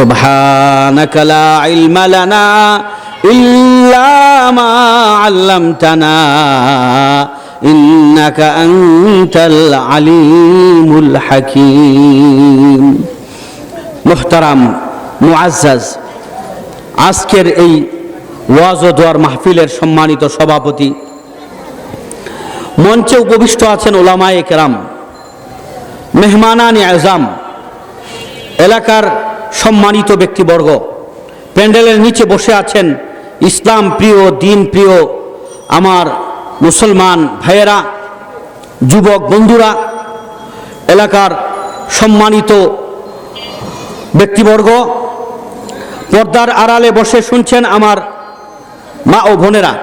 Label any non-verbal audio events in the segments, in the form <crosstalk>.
سبحانك لا علم لنا إلا ما علمتنا إنك أنت العليم الحكيم محترم মুআজ্জাজ আজকের এই ওয়াজ ও দোয়ার মাহফিলের সম্মানিত সভাপতি মঞ্চে উপবিষ্ট আছেন ওলামায়ে কেরাম মেহমানানি আজম এলাকার সম্মানিত ব্যক্তিবর্গ, প্যান্ডেলের নিচে বসে আছেন ইসলাম প্রিয়, দিন প্রিয় আমার মুসলমান ভাইয়েরা, যুবক বন্ধুরা, এলাকার সম্মানিত ব্যক্তিবর্গ, পর্দার আড়ালে বসে শুনছেন আমার মা ও বোনেরা।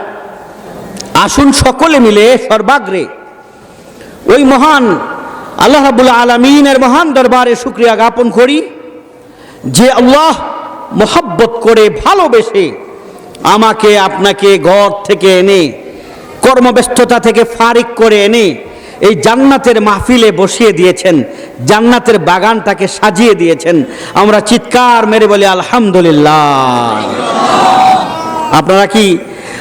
আসুন সকলে মিলে সর্বাগ্রে ওই মহান আল্লাহ রাবুল আলমিনের মহান দরবারে শুক্রিয়া জ্ঞাপন করি। যে আল্লাহ মোহাব্বত করে ভালোবেসে আমাকে আপনাকে ঘর থেকে এনে, কর্মব্যস্ততা থেকে ফারিক করে এনে, এই জান্নাতের মাহফিলে বসিয়ে দিয়েছেন, জান্নাতের বাগানটাকে সাজিয়ে দিয়েছেন। আমরা চিৎকার মেরে বলি, আলহামদুলিল্লাহ। আপনারা কি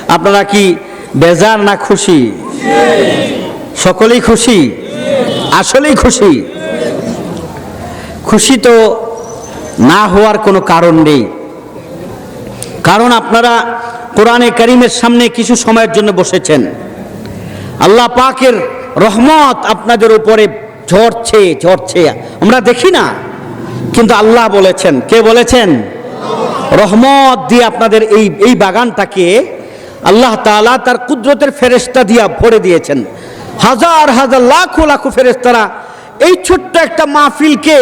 আপনারা কি বেজার না খুশি? সকলেই খুশি? আসলেই খুশি? খুশি তো না হওয়ার কোনো কারণ নেই। কারণ আপনারা কোরআনে করিমের সামনে কিছু সময়ের জন্য বসেছেন। আল্লাহ পাকের রহমত আপনাদের উপরে ঝরছে ঝরছে। আমরা দেখি না, কিন্তু আল্লাহ বলেছেন। কে বলেছেন? রহমত দিয়ে আপনাদের এই এই বাগানটাকে আল্লাহ তাআলা তার কুদরতের ফেরেস্তা দিয়া ভরে দিয়েছেন। হাজার হাজার, লাখো লাখো ফেরেস্তারা এই ছোট্ট একটা মাহফিলকে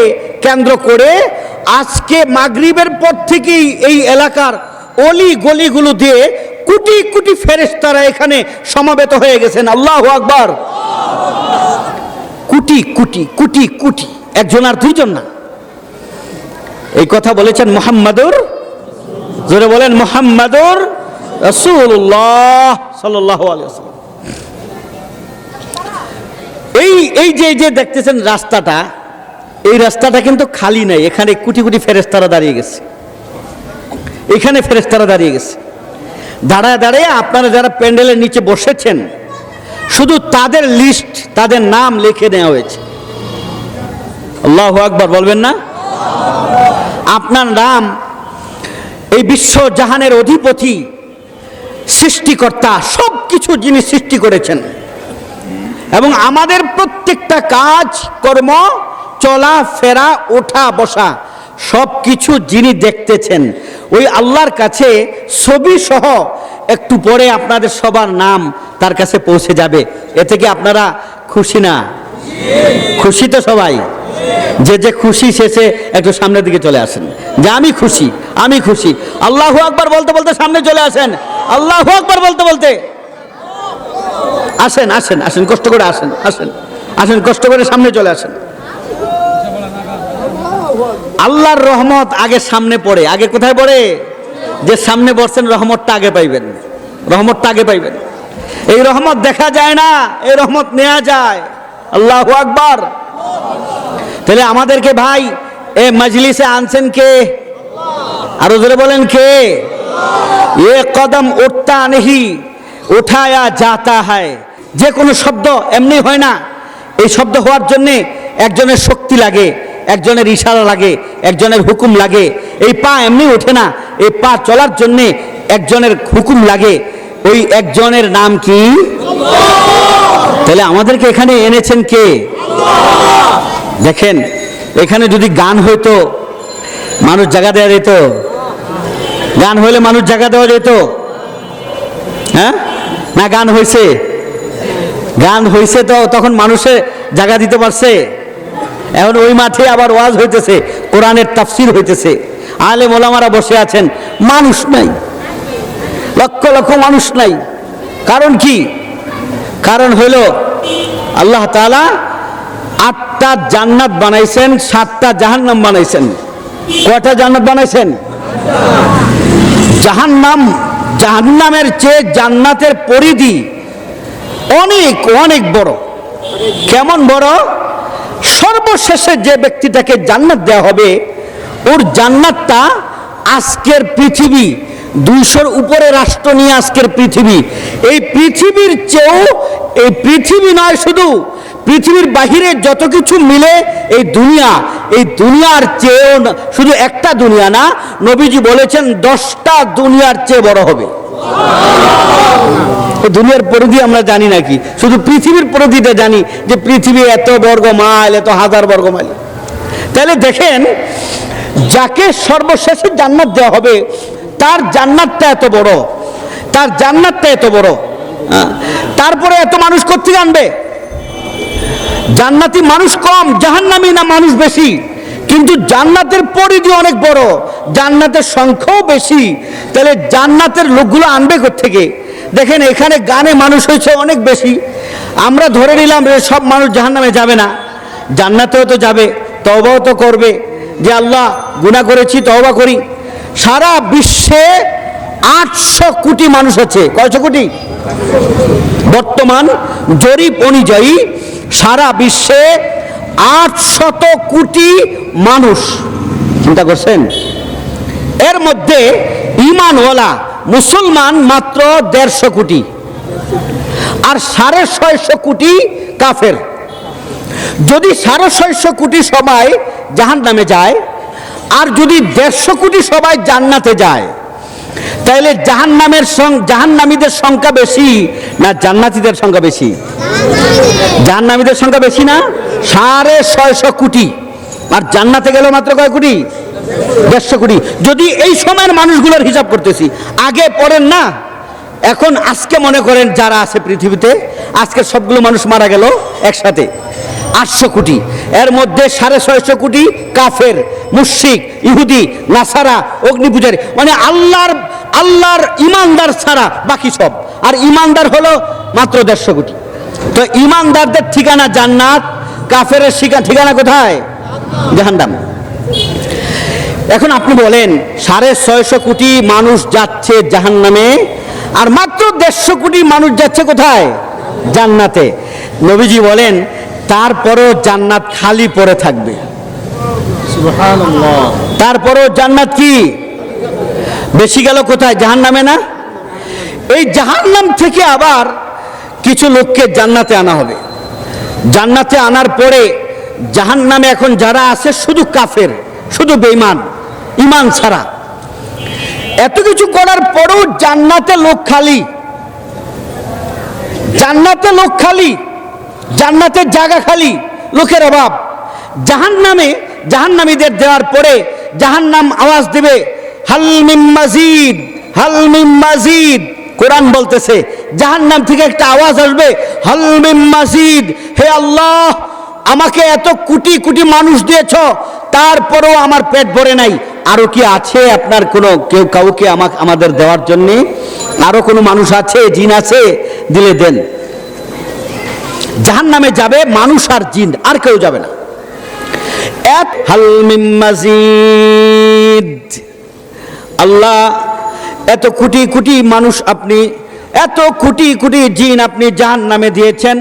কেন্দ্র করে আজকে মাগরিবের পর থেকেই এই এলাকার অলি গলিগুলো দিয়ে কোটি কোটি ফেরেস্তারা এখানে সমাবেত হয়ে গেছেন। আল্লাহ আকবার। কোটি কোটি কোটি কোটি। একজন আর দুইজন না। এই কথা বলেছেন মোহাম্মদুর জোরে বলেন মোহাম্মদুর এই এই যে যে দেখতেছেন রাস্তাটা এই রাস্তাটা কিন্তু খালি নাই, এখানে কোটি কোটি ফেরেস্তারা দাঁড়িয়ে গেছে। এখানে ফেরেস্তারা দাঁড়িয়ে গেছে। দাঁড়ায় দাঁড়িয়ে আপনারা যারা প্যান্ডেলের নিচে বসেছেন, শুধু তাদের লিস্ট তাদের নাম লিখে নেওয়া হয়েছে। আল্লাহ আকবার, বলবেন না? আপনার নাম এই বিশ্ব জাহানের অধিপতি, সৃষ্টিকর্তা সব কিছু যিনি সৃষ্টি করেছেন। এবং আমাদের প্রত্যেকটা কাজ, কর্ম চলা, ফেরা, ওঠা, বসা সব কিছু যিনি দেখতেছেন, ওই আল্লাহর কাছে ছবি সহ একটু পরে আপনাদের সবার নাম তার কাছে পৌঁছে যাবে। এ থেকে আপনারা খুশি না? খুশি তো সবাই। যে যে খুশি শেষে একটু সামনের দিকে চলে আসেন। যে আমি খুশি আমি খুশি। আল্লাহু আকবার বলতে বলতে সামনে চলে আসেন। আল্লাহু আকবার বলতে বলতে। আসেন আসেন আসেন, কষ্ট করে আসেন আসেন। আসেন, কষ্ট করে সামনে চলে আসেন। আল্লাহর রহমত আগে সামনে পড়ে। আগে কোথায় পড়ে? যে সামনে বসছেন রহমতটা আগে পাইবেন। রহমতটা আগে পাইবেন। এই রহমত দেখা যায় না, এই রহমত নেওয়া যায়। আল্লাহ আকবার। তাহলে আমাদেরকে ভাই, এ মজলিসে আনছেন কে? আরও জোরে বলেন কে? এ কদম উঠতা নেহি উঠায়া যাতা হয়। যে কোনো শব্দ এমনি হয় না। এই শব্দ হওয়ার জন্যে একজনের শক্তি লাগে। একজনের ইশারা লাগে, একজনের হুকুম লাগে। এই পা এমনি ওঠে না, এই পা চলার জন্যে একজনের হুকুম লাগে। ওই একজনের নাম কি? তাহলে আমাদেরকে এখানে এনেছেন কে? দেখেন, এখানে যদি গান হইতো, মানুষ জায়গা দেওয়া যেত। গান হইলে মানুষ জায়গা দেওয়া যেত। হ্যাঁ? না, গান হয়েছে গান হয়েছে তো, তখন মানুষে জায়গা দিতে পারছে। এখন ওই মাঠে আবার ওয়াজ হইতেছে, কোরআনের তাফসির হইতেছে। আলে মোলামারা বসে আছেন, মানুষ নাই। লক্ষ লক্ষ মানুষ নাই। কারণ কি? কারণ হইল আল্লাহ তাআলা আটটা জান্নাত বানাইছেন, সাতটা জাহান্নাম বানাইছেন। কয়টা জান্নাত বানাইছেন? জাহান্নাম, জাহান্নামের চেয়ে জান্নাতের পরিধি অনেক অনেক বড়। কেমন বড়? সর্বশেষে যে ব্যক্তিটাকে জান্নাত দেওয়া হবে, ওর জান্নাতটা আজকের পৃথিবী। দুইশোর উপরে রাষ্ট্র নিয়ে আজকের পৃথিবী। এই পৃথিবীর চেয়েও, এই পৃথিবী নয় শুধু, পৃথিবীর বাহিরে যত কিছু মিলে এই দুনিয়া। এই দুনিয়ার চেয়েও শুধু একটা দুনিয়া না, নবীজি বলেছেন, দশটা দুনিয়ার চেয়ে বড় হবে। দুনিয়ার পরিধি আমরা জানি নাকি? শুধু পৃথিবীর পরিধিটা জানি যে পৃথিবী এত বর্গ মাইল, এত হাজার বর্গ মাইল। তাহলে দেখেন, যাকে সর্বশেষে জান্নাত দেওয়া হবে, তার জান্নাতটা এত বড়। তার জান্নাতটা এত বড়। হ্যাঁ। তারপরে এত মানুষ কোথেকে আনবে? জান্নাতি মানুষ কম, জাহান্নামী না মানুষ বেশি। কিন্তু জান্নাতের পরিধি অনেক বড়, জান্নাতের সংখ্যাও বেশি। তাহলে জান্নাতের লোকগুলো আনবে থেকে দেখেন, এখানে গানে মানুষ হয়েছে অনেক বেশি। আমরা ধরে নিলাম সব মানুষ জাহান্নামে যাবে না। জান্নাতেও তো যাবে তবাও তো করবে। যে আল্লাহ গুণা করেছি তবা করি। সারা বিশ্বে আটশো কোটি মানুষ আছে। কয়শো কোটি? বর্তমান জরিপ অনুযায়ী সারা বিশ্বে আটশত কোটি মানুষ। চিন্তা করছেন? এর মধ্যে ইমানওয়ালা মুসলমান মাত্র দেড়শো কোটি। আর সাড়ে ছয়শো কোটি কাফের। যদি সাড়ে ছয়শো কোটি সবাই জাহান নামে যায়, আর যদি দেড়শো কোটি সবাই জান্নাতে যায় তাহলে জাহান নামের জাহান্নামীদের সংখ্যা বেশি না জান্নাতীদের সংখ্যা বেশি? জাহান্নামীদের সংখ্যা বেশি না? সাড়ে ছয়শো কোটি। আর জান্নাতে গেল মাত্র কয় কোটি? দেড়শো কোটি। যদি এই সময়ের মানুষগুলোর হিসাব করতেছি, আগে পড়েন না, এখন আজকে মনে করেন যারা আছে পৃথিবীতে, আজকে সবগুলো মানুষ মারা গেল একসাথে। আটশো কোটি। এর মধ্যে সাড়ে ছয়শো কোটি কাফের মুশিক ইহুদি, নাসারা, অগ্নিপূজারী। মানে আল্লাহর আল্লাহর ইমানদার ছাড়া বাকি সব। আর ইমানদার হলো মাত্র দেড়শো কোটি। তো ইমানদারদের ঠিকানা জান্নাত, কাফেরের শিকা ঠিকানা কোথায়? জাহান্নাম। এখন আপনি বলেন সাড়ে ছয়শো কোটি মানুষ যাচ্ছে জাহান্নামে আর মাত্র দেড়শো কোটি মানুষ যাচ্ছে কোথায়? জান্নাতে। নবীজি বলেন তারপরও জান্নাত খালি পড়ে থাকবে। তারপরও জান্নাত কি? বেশি গেল কোথায়? জাহান্নামে না? এই জাহান্নাম থেকে আবার কিছু লোককে জান্নাতে আনা হবে। জান্নাতে আনার পরে জাহান্নামে এখন যারা আছে শুধু কাফের, শুধু বেইমান ইমান ছাড়া। এত কিছু করার পরেও জান্নাতে লোক খালি। জান্নাতে লোক খালি জান্নাতের জায়গা খালি, লোকের অভাব। জাহান জাহান্নামে জাহান্নামীদের দেওয়ার পরে জাহান্নাম আওয়াজ দেবে হালমিম মাজিদ হালমিম মাজিদ। কোরআন বলতেছে, জাহান্নাম থেকে একটা আওয়াজ আসবে হালমিম মাজিদ, হে আল্লাহ আমাকে এত কোটি কোটি মানুষ দিয়েছ, তারপরেও আমার পেট ভরে নাই। আরও কি আছে আপনার কোনো, কেউ কাউকে আমাকে, আমাদের দেওয়ার জন্য? আরও কোনো মানুষ আছে, জিন আছে? দিলে দেন। জাহান নামে যাবে মানুষ আর জিন, আর কেউ যাবে না। এক আল্লাহ, এত কোটি কোটি মানুষ আপনি, এত কোটি কোটি জিন আপনি জাহান নামে দিয়েছেন।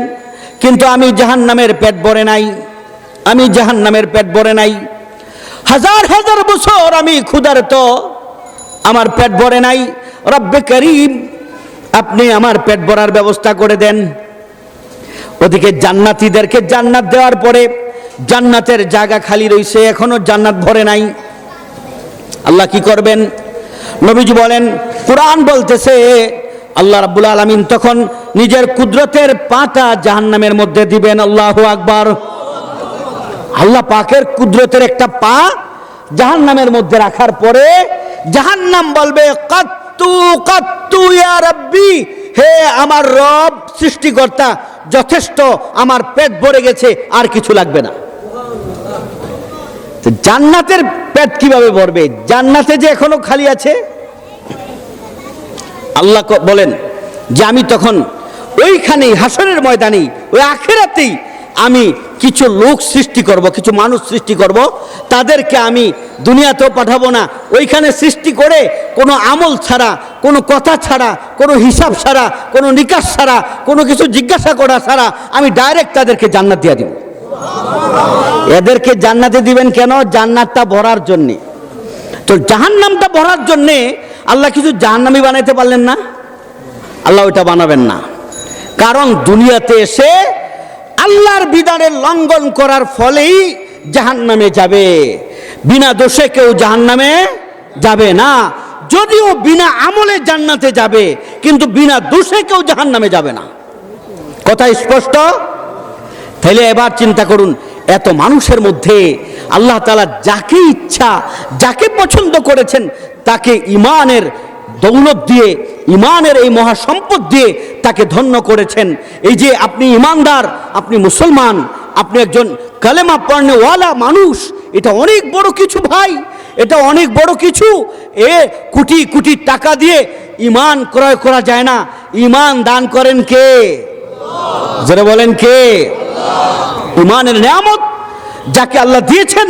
কিন্তু আমি জাহান নামের পেট ভরে নাই। আমি জাহান নামের পেট ভরে নাই। হাজার হাজার বছর আমি ক্ষুধার তো আমার পেট ভরে নাই। রব্বে করিম, আপনি আমার পেট ভরার ব্যবস্থা করে দেন। ওদিকে জান্নাতীদেরকে জান্নাত দেওয়ার পরে জান্নাতের জায়গা খালি রইছে, এখনও জান্নাত ভরে নাই। আল্লাহ কি করবেন? নবীজি বলেন, কোরআন বলতেছে, আল্লাহ রাব্বুল আলামিন তখন নিজের কুদরতের পাটা জাহান্নামের মধ্যে দিবেন, আল্লাহ আকবার। আল্লাহ পাকের কুদরতের একটা পা জাহান্নামের মধ্যে রাখার পরে জাহান্নাম বলবে, কাত্তু কাত্তু ইয়া হে আমার রব, সৃষ্টিকর্তা, যথেষ্ট, আমার পেট ভরে গেছে, আর কিছু লাগবে না। জান্নাতের পেট কীভাবে ভরবে? জান্নাতে যে এখনও খালি আছে? আল্লাহ বলেন যে আমি তখন ওইখানেই হাসনের ময়দানে ওই আখেরাতেই আমি কিছু লোক সৃষ্টি করব, কিছু মানুষ সৃষ্টি করব। তাদেরকে আমি দুনিয়াতেও পাঠাবো না। ওইখানে সৃষ্টি করে কোনো আমল ছাড়া, কোনো কথা ছাড়া, কোনো হিসাব ছাড়া, কোনো নিকাশ ছাড়া, কোনো কিছু জিজ্ঞাসা করা ছাড়া আমি ডাইরেক্ট তাদেরকে জান্নাত দিয়ে দিব। এদেরকে জান্নাতে দিবেন কেন? জান্নাতটা ভরার জন্যে। তো জাহান্নামটা ভরার জন্যে আল্লাহ কিছু জাহান্নামি বানাইতে পারলেন না? আল্লাহ ওইটা বানাবেন না। কারণ দুনিয়াতে এসে আল্লাহর বিধানের লঙ্ঘন করার ফলেই জাহান্নামে যাবে। বিনা দোষে কেউ জাহান্নামে যাবে না। যদিও বিনা আমলে জান্নাতে যাবে, কিন্তু বিনা দোষে কেউ জাহান্নামে যাবে না। কথা স্পষ্ট? তাহলে এবার চিন্তা করুন, এত মানুষের মধ্যে আল্লাহ তালা যাকে ইচ্ছা, যাকে পছন্দ করেছেন, তাকে ইমানের দৌলত দিয়ে, ইমানের এই মহাসম্পদ দিয়ে তাকে ধন্য করেছেন। এই যে আপনি ইমানদার, আপনি মুসলমান, আপনি একজন কালেমা পড়নেওয়ালা মানুষ, এটা অনেক বড় কিছু ভাই, এটা অনেক বড় কিছু। এ কোটি কোটি টাকা দিয়ে ইমান ক্রয় করা যায় না। ইমান দান করেন কে? যারা বলেন কে? ইমানের নিয়ামত যাকে আল্লাহ দিয়েছেন,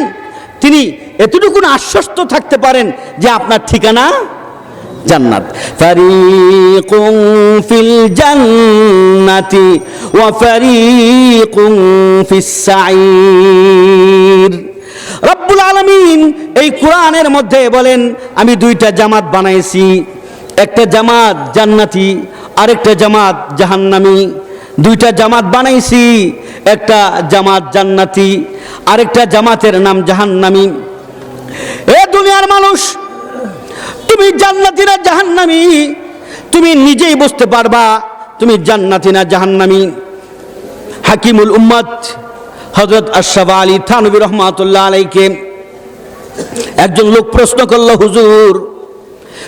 তিনি এতটুকু আশ্বস্ত থাকতে পারেন যে আপনার ঠিকানা জান্নাত। ফারিকুম ফিল জান্নাতি ওয়া ফারিকুম ফিস সাঈর রব্বুল আলামিন এই কোরআনের মধ্যে বলেন, আমি দুইটা জামাত বানাইছি। একটা জামাত জান্নাতি, আরেকটা জামাত জাহান্নামী। দুইটা জামাত বানাইছি, একটা জামাত জান্নাতি, আরেকটা জামাতের নাম জাহান্নামী। এ দুনিয়ার মানুষ তুমি জান্নাতি না জাহান্নামী। তুমি নিজেই বুঝতে পারবা তুমি জান্নাতি না জাহান্নামী। হাকিমুল উম্মত হজরত আশরাফ আলী থানবী রহমাতুল্লাহ আলাইকে একজন লোক প্রশ্ন করল, হুজুর,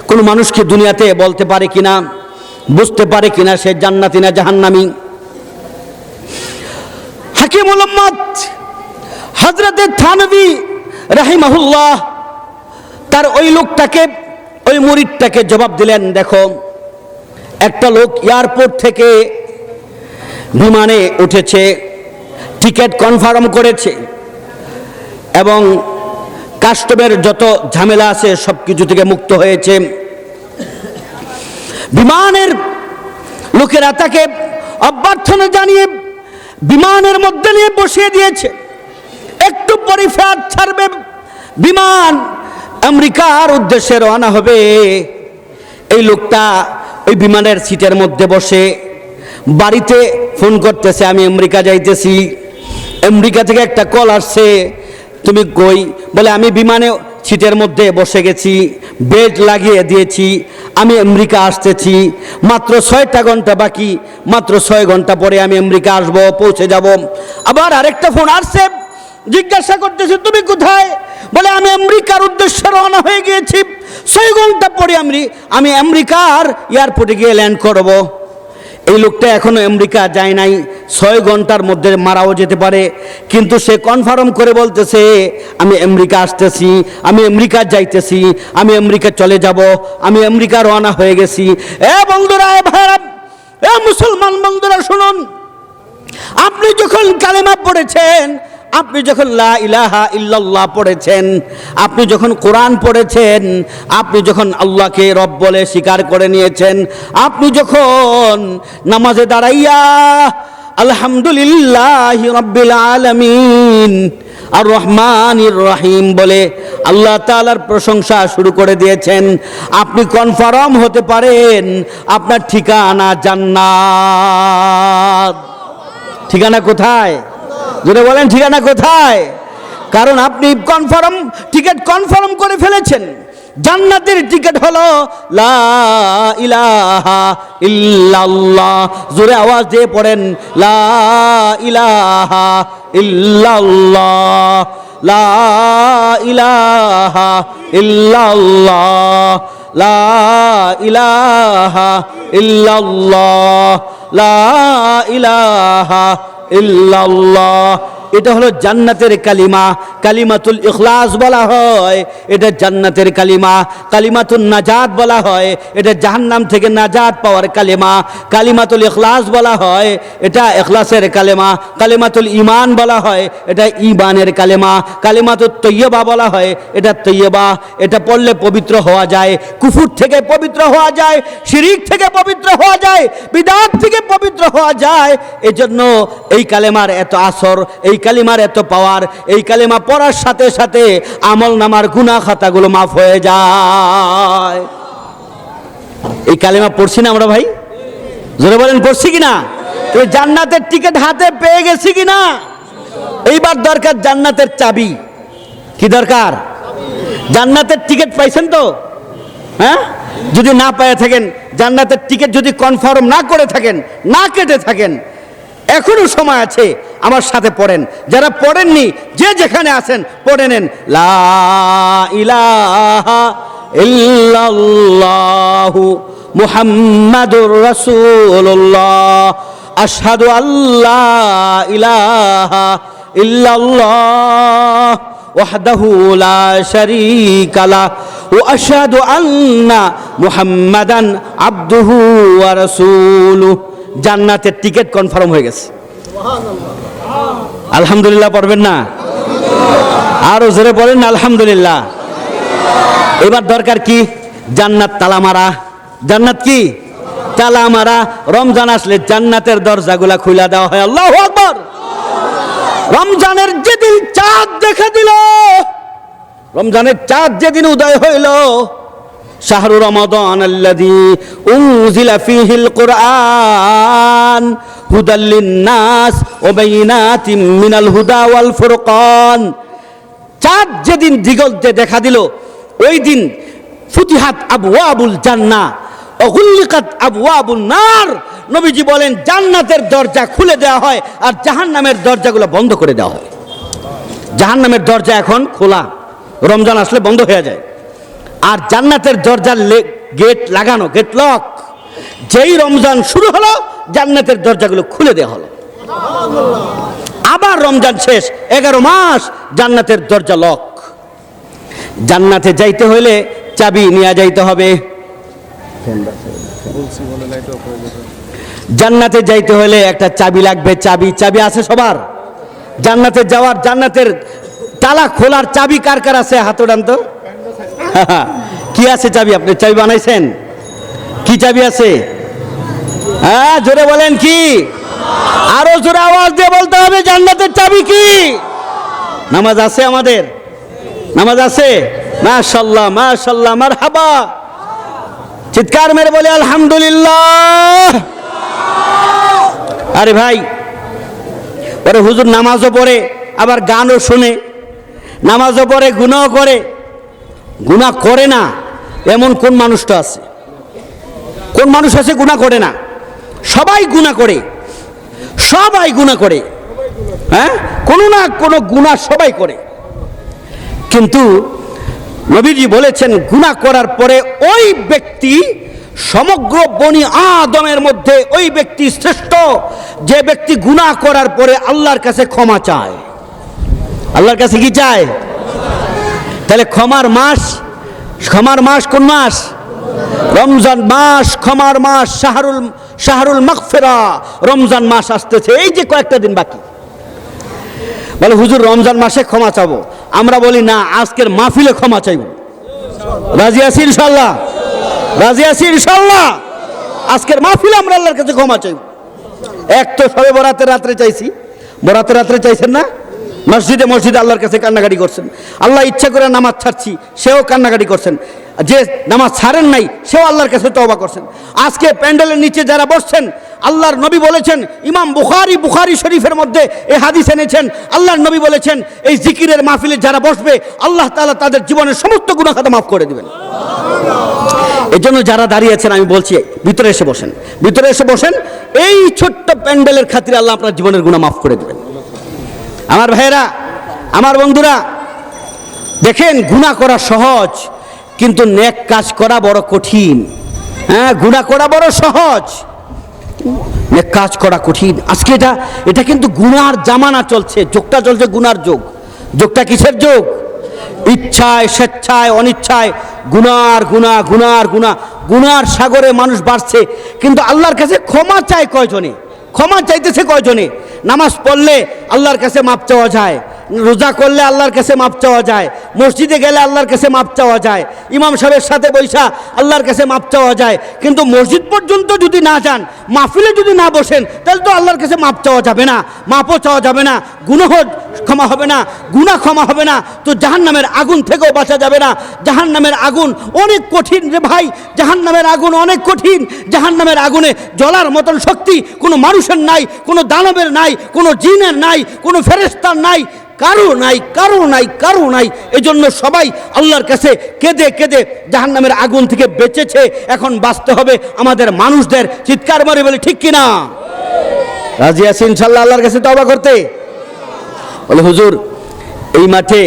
কোন মানুষকে দুনিয়াতে বলতে পারে কিনা, বুঝতে পারে কিনা সে জান্নাতি না জাহান্নামী? হাকিমুল উম্মত হজরতে থানবী রাহিমাহুল্লাহ, তার ওই লোকটাকে ওই মুরিদটাকে জবাব দিলেন, দেখো, একটা লোক এয়ারপোর্ট থেকে বিমানে উঠেছে, টিকিট কনফার্ম করেছে এবং কাস্টমের যত ঝামেলা আছে সব কিছু থেকে মুক্ত হয়েছে। বিমানের লোকেরা তাকে অভ্যর্থনা জানিয়ে বিমানের মধ্যে নিয়ে বসিয়ে দিয়েছে। একটু পরে ছাড়বে বিমান। আমেরিকার উদ্দেশ্যে রওনা হবে। এই লোকটা ওই বিমানের সিটের মধ্যে বসে বাড়িতে ফোন করতেছে, আমি আমেরিকা যাইতেছি। আমেরিকা থেকে একটা কল আসছে, তুমি কই? বলে, আমি বিমানে সিটের মধ্যে বসে গেছি, বেড লাগিয়ে দিয়েছি, আমি আমেরিকা আসতেছি। মাত্র ছয়টা ঘণ্টা বাকি, মাত্র ছয় ঘণ্টা পরে আমি আমেরিকা আসব, পৌঁছে যাব। আবার আরেকটা ফোন আসছে, জিজ্ঞাসা করতেছে, তুমি কোথায়? বলে, আমি আমেরিকার উদ্দেশ্যে রওনা হয়ে গিয়েছি। ছয় ঘণ্টা পরে আমি আমি আমেরিকার এয়ারপোর্টে গিয়ে ল্যান্ড করব। এই লোকটা এখনও আমেরিকা যায় নাই। ছয় ঘণ্টার মধ্যে মারাও যেতে পারে। কিন্তু সে কনফার্ম করে বলতেছে, আমি আমেরিকা আসতেছি, আমি আমেরিকা যাইতেছি, আমি আমেরিকা চলে যাব, আমি আমেরিকা রওনা হয়ে গেছি। এ বন্ধুরা, এ ভাইরা, এ মুসলমান বন্ধুরা, শুনুন। আপনি যখন কালেমা পড়েছেন আপনি যখন লা ইলাহা ইল্লাল্লাহ পড়েছেন, আপনি যখন কোরআন পড়েছেন, আপনি যখন আল্লাহকে রব বলে স্বীকার করে নিয়েছেন, আপনি যখন নামাজে দাঁড়াইয়া আলহামদুলিল্লাহ রব্বিল আলামিন আর রহমান রহিম বলে আল্লাহ তালার প্রশংসা শুরু করে দিয়েছেন, আপনি কনফার্ম হতে পারেন আপনার ঠিকানা জান্নাত। ঠিকানা কোথায়? যদি বলেন ঠিকানা কোথায়? কারণ আপনি কনফার্ম টিকিট কনফার্ম করে ফেলেছেন। জান্নাতের টিকিট হলো, লা ইলাহা ইল্লাল্লাহ। জোরে আওয়াজ দিয়ে পড়েন, লা ইলাহা ইল্লাল্লাহ। লা ইলাহা ইল্লাল্লাহ। লা ইলাহা ইল্লাল্লাহ। লা ইলাহা ইল্লাল্লাহ। এটা হলো জান্নাতের কালিমা, কালিমাতুল ইখলাস বলা হয়। এটা জান্নাতের কালিমা কালিমাতুল নাজাত বলা হয়। এটা জাহান্নাম থেকে নাজাত পাওয়ার কালিমা, কালিমাতুল ইখলাস বলা হয়। এটা ইখলাসের কালেমা, কালিমাতুল ইমান বলা হয়। এটা ইমানের কালেমা কালিমাতুল তৈয়বা বলা হয়। এটা তৈয়বা, এটা পড়লে পবিত্র হওয়া যায়। কুফুর থেকে পবিত্র হওয়া যায়। শিরিক থেকে পবিত্র হওয়া যায়। বিদাত থেকে পবিত্র হওয়া যায়। এজন্য এই কালেমার এত আসর, এই কালিমার এত পাওয়ার এই কালিমা পড়ার সাথে সাথে আমল নামার গুনা খাতাগুলো মাফ হয়ে যায়। এই কালিমা পড়ছি না আমরা ভাই? জোরে বলেন, পড়ছি কিনা? তো জান্নাতের টিকিট হাতে পেয়ে গেছি কিনা? এইবার দরকার জান্নাতের চাবি। কি দরকার? জান্নাতের টিকিট পাইছেন তো? হ্যাঁ? যদি না পেয়ে থাকেন, জান্নাতের টিকিট যদি কনফার্ম না করে থাকেন, না কেটে থাকেন এখনো সময় আছে আমার সাথে পড়েন যারা পড়েননি যে যেখানে আছেন পড়ে নেন লা ইলাহা ইল্লাল্লাহু মুহাম্মাদুর রাসূলুল্লাহ আশহাদু আল্লাহ ইলাহা ইল্লাল্লাহ وحده لا شريك له واشهد ان محمدا عبده ورسوله জান্নাতের টিকিট কনফার্ম হয়ে গেছে। আলহামদুলিল্লাহ পড়বেন না? আরও জোরে বলেন আলহামদুলিল্লাহ। এবার দরকার কি? জান্নাত তালা মারা। জান্নাত কি? তালা মারা। রমজান আসলে জান্নাতের দরজাগুলা খুলে দেওয়া হয়। আল্লাহ আকবর। রমজানের যেদিন চাঁদ দেখা দিল, রমজানের চাঁদ যেদিন উদয় হইল শাহরু রমাদান আল্লাযী উনজিলা ফীহিল কুরআন হুদাল লিন-নাস ওয়া বাইনাতিম মিনাল হুদা ওয়াল ফুরকান। চাঁদ যেদিন দিগন্তে দেখা দিল, ওই দিন ফুতিহাত আবু আবওয়াবুল জান্নাহ অগুল্লিকাত আবওয়াবুন নার। নবীজি বলেন, জান্নাতের দরজা খুলে দেওয়া হয় আর জাহান্নামের দরজাগুলো বন্ধ করে দেওয়া হয়। জাহান্নামের দরজা এখন খোলা। রমজান আসলে বন্ধ হয়ে যায়। আর জান্নাতের দরজার গেট লাগানো, গেট লক। যেই রমজান শুরু হলো, জান্নাতের দরজাগুলো খুলে দেওয়া হলো। আবার রমজান শেষ, এগারো মাস জান্নাতের দরজা লক। জান্নাতে যাইতে হইলে চাবি নিয়ে যাইতে হবে। জান্নাতে যাইতে হলে একটা চাবি লাগবে, চাবি চাবি আছে সবার। জান্নাতে যাওয়ার, জান্নাতের তালা খোলার চাবি কার কার আছে? হাত ওড়ান তো। <laughs> কি আছে চাবি আপনি? চাবি বানাইছেন? কি চাবি আছে? হ্যাঁ জোরে বলেন কি? আরও জোরে আওয়াজ দিয়ে বলতে হবে, জান্নাতের চাবি কি? নামাজ আছে আমাদের? নামাজ আছে? মাশাল্লাহ মাশাল্লাহ মার হাবা চিৎকার মেরে বলে, আলহামদুলিল্লাহ। আরে ভাই, ওরে হুজুর, নামাজও পড়ে, আবার গানও শুনে। নামাজও পড়ে গুণও করে। গুনাহ করে না, এমন কোন মানুষটা আছে? কোন মানুষ আছে গুনাহ করে না? সবাই গুনাহ করে। সবাই গুনাহ করে। হ্যাঁ? কোনো না কোনো গুনাহ সবাই করে। কিন্তু নবীজি বলেছেন, গুনাহ করার পরে ওই ব্যক্তি, সমগ্র বনি আদমের মধ্যে ওই ব্যক্তি শ্রেষ্ঠ। যে ব্যক্তি গুনাহ করার পরে আল্লাহর কাছে ক্ষমা চায়। আল্লাহর কাছে কি চায়? তাহলে ক্ষমার মাস ক্ষমার মাস কোন মাস? রমজান মাস, ক্ষমার মাস, শাহরুল শাহরুল মাগফিরা। রমজান মাস আসতেছে, এই যে কয়েকটা দিন বাকি। বলে, হুজুর, রমজান মাসে ক্ষমা চাবো। আমরা বলি, না, আজকের মাহফিলে ক্ষমা চাইব। রাজি আছি ইনশাল্লাহ রাজি আছি ইনশাল্লাহ আজকের মাহফিলে আমরা আল্লাহর কাছে ক্ষমা চাইব। এক তো সবে বরাতের রাত্রে চাইছি। বরাতের রাত্রে চাইছেন না? মসজিদে মসজিদে আল্লাহর কাছে কান্নাকাটি করছেন। আল্লাহ ইচ্ছা করে নামাজ ছাড়ছি, সেও কান্নাকাটি করছেন। যে নামাজ ছাড়েন নাই, সেও আল্লাহর কাছে তওবা করছেন। আজকে প্যান্ডেলের নিচে যারা বসছেন, আল্লাহর নবী বলেছেন, ইমাম বুখারি বুখারি শরীফের মধ্যে এ হাদিস এনেছেন, আল্লাহর নবী বলেছেন, এই জিকিরের মাহফিলে যারা বসবে, আল্লাহ তালা তাদের জীবনের সমস্ত গুণাখাতা মাফ করে দেবেন। এই জন্য যারা দাঁড়িয়ে আছেন, আমি বলছি, ভিতরে এসে বসেন। ভিতরে এসে বসেন, এই ছোট্ট প্যান্ডেলের খাতিরে আল্লাহ আপনার জীবনের গুণা মাফ করে দেবেন। আমার ভাইয়েরা, আমার বন্ধুরা, দেখেন গুণা করা সহজ, কিন্তু নেক কাজ করা বড় কঠিন। হ্যাঁ গুণা করা বড় সহজ, নেক কাজ করা কঠিন। আজকে এটা এটা কিন্তু গুণার জামানা চলছে, যোগটা চলছে গুনার যোগ। যোগটা কিসের যোগ? ইচ্ছায়, স্বেচ্ছায়, অনিচ্ছায়। গুনার গুণা গুনার গুণা গুনার সাগরে মানুষ বাড়ছে, কিন্তু আল্লাহর কাছে ক্ষমা চায় কয়জনে? ক্ষমা চাইতেছে কয়জনে? নামাজ পড়লে আল্লাহর কাছে মাপ চাওয়া যায়। রোজা করলে আল্লাহর কাছে মাপ চাওয়া যায়। মসজিদে গেলে আল্লাহর কাছে মাপ চাওয়া যায়। ইমাম সাহেবের সাথে বৈশা আল্লাহর কাছে মাপ চাওয়া যায়। কিন্তু মসজিদ পর্যন্ত যদি না যান, মাহফিলে যদি না বসেন, তাহলে তো আল্লাহর কাছে মাপ চাওয়া যাবে না। মাপও চাওয়া যাবে না। গুনহ ক্ষমা হবে না। গুণা ক্ষমা হবে না। তো জাহান নামের আগুন থেকেও বাঁচা যাবে না। জাহান নামের আগুন অনেক কঠিন রে ভাই। জাহান নামের আগুন অনেক কঠিন। জাহান নামের আগুনে জ্বলার মতন শক্তি কোনো মানুষের নাই, কোনো দানবের নাই, কোনো জিনের নাই, কোনো ফেরেস্তার নাই। কারও নাই কারও নাই কারও নাই। এজন্য সবাই আল্লাহর কাছে কেঁদে কেঁদে জাহান নামের আগুন থেকে বেঁচেছে। এখন বাঁচতে হবে আমাদের মানুষদের। চিৎকার মারে বলে, ঠিক কিনা? রাজি আছে ইনশাল্লাহ আল্লাহর কাছে তবা করতে? বলে, হুজুর, এই মাঠে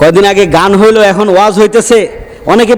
কদিন আগে গান হইল, এখন ওয়াজ হইতেছে। অনেকে